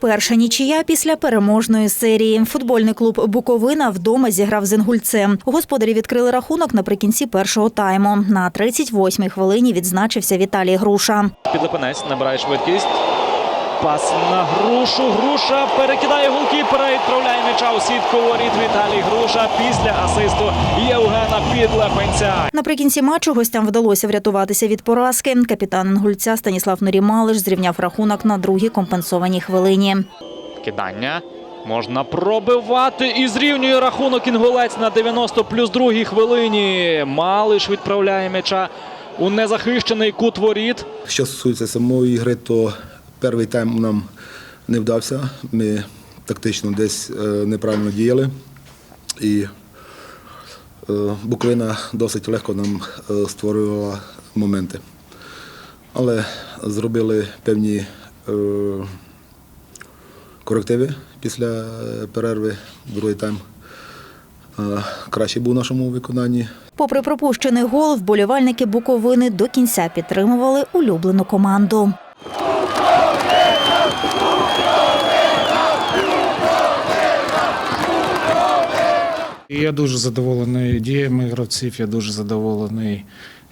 Перша нічия після переможної серії. Футбольний клуб Буковина вдома зіграв з Інгульцем. Господарі відкрили рахунок наприкінці першого тайму. На 38-й хвилині відзначився Віталій Груша. Підлипинець набирає швидкість. Пас на грушу. Груша перекидає голкіпера і відправляє м'яча у сітку воріт Віталій Груша після асисту Євгена Підлепенця. Наприкінці матчу гостям вдалося врятуватися від поразки. Капітан Інгульця Станіслав Норімалиш зрівняв рахунок на другій компенсованій хвилині. Кидання. Можна пробивати і зрівнює рахунок інгулець на 90 плюс другій хвилині. Малиш відправляє м'яча у незахищений кут воріт. Що стосується самої гри, то перший тайм нам не вдався. Ми тактично десь е, неправильно діяли. І е, Буковина досить легко нам е, створювала моменти. Але зробили певні корективи після перерви, другий тайм. Краще був у нашому виконанні. Попри пропущений гол, вболівальники Буковини до кінця підтримували улюблену команду. Я дуже задоволений діями гравців. Я дуже задоволений,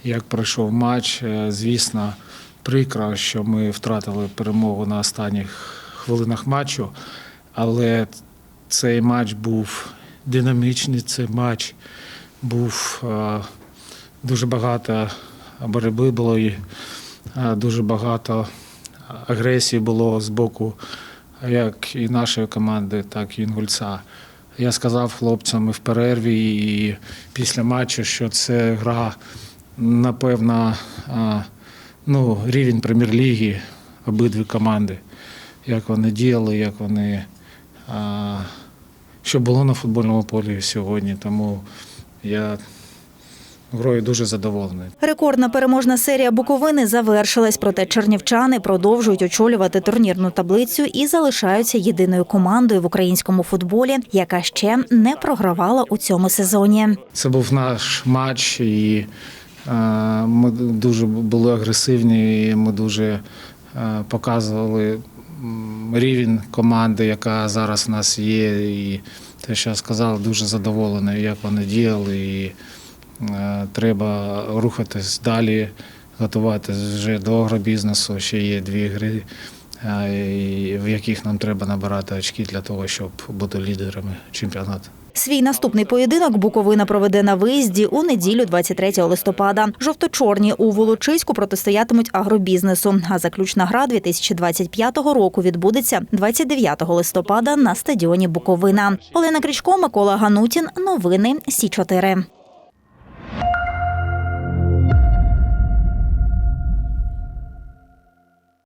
як пройшов матч. Е, Звісно, прикро, що ми втратили перемогу на останніх хвилинах матчу, але цей матч був динамічний. Цей матч був е, дуже багато боротьби було і е, дуже багато агресії було з боку як і нашої команди, так і інгульця. Я сказав хлопцям і в перерві, і після матчу, що це гра, напевно, ну, рівень прем'єр-ліги обидві команди. Як вони діяли, як вони. Що було на футбольному полі сьогодні. Тому я грою дуже задоволений. Рекордна переможна серія Буковини завершилась, проте чернівчани продовжують очолювати турнірну таблицю і залишаються єдиною командою в українському футболі, яка ще не програвала у цьому сезоні. Це був наш матч, і е, ми дуже були агресивні. і Ми дуже е, показували рівень команди, яка зараз в нас є. І те, що я сказав, дуже задоволений, як вони діяли. І треба рухатись далі, готуватись вже до агробізнесу. Ще є дві гри, е, в яких нам треба набирати очки для того, щоб бути лідерами чемпіонату. Свій наступний поєдинок Буковина проведе на виїзді у неділю 23 листопада. Жовто-чорні у Волочиську протистоятимуть агробізнесу. А заключна гра 2025 року відбудеться 29 листопада на стадіоні Буковина. Олена Крічко, Микола Ганутін. Новини Сі 4